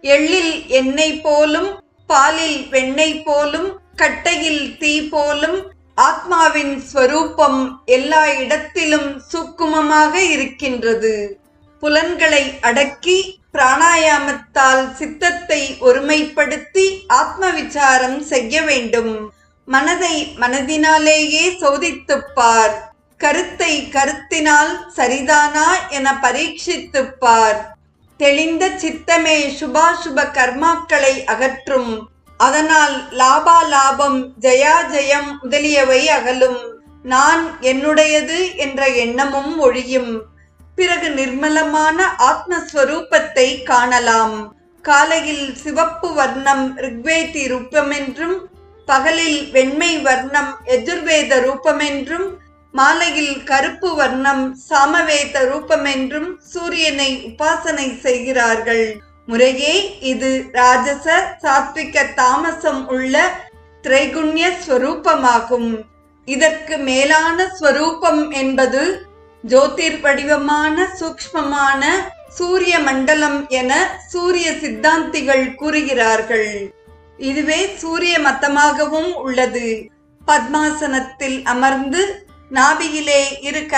எள்ளில் எண்ணெய் போலும் பாலில் வெண்ணெய் போலும் கட்டையில் தீ போலும் ஆத்மாவின் ஸ்வரூபம் எல்லா இடத்திலும் சூக்குமமாக இருக்கின்றது. புலன்களை அடக்கி பிராணாயாமத்தால் சித்தத்தை ஒருமைப்படுத்தி ஆத்ம விசாரம் செய்ய வேண்டும். மனதை மனதினாலேயே சோதித்துப் பார் கருத்தை கருத்தினால் சரிதானா என பரீட்சித்துப் பார் தெளிந்த சித்தமே சுபாசுப கர்மாக்களை அகற்றும். அதனால் லாபா லாபம் ஜயா ஜெயம் முதலியவை அகலும். நான் என்னுடையது என்ற எண்ணமும் ஒழியும். பிறகு நிர்மலமான ஆத்மஸ்வரூபத்தை காணலாம். காலையில் சிவப்பு வர்ணம் ரிக்வேதி ரூபமென்றும் பகலில் வெண்மை வர்ணம் எஜுர்வேத ரூபமென்றும் மாலையில் கருப்பு வர்ணம் சாமவேத ரூபமென்றும் சூரியனை உபாசனை செய்கிறார்கள். முறையே இது ராஜச சாத்விக தாமசம் உள்ள திரைகுண்ய ஸ்வரூபமாகும். இதற்கு மேலான ஸ்வரூபம் என்பது ஜோதிர் வடிவமான சூக்ஷ்மமான சூரிய மண்டலம் என சூரிய சித்தாந்திகள் கூறுகிறார்கள். இதுவே சூரிய மத்தமாகவும் உள்ளது. பத்மாசனத்தில் அமர்ந்து நாபியிலே இருக்க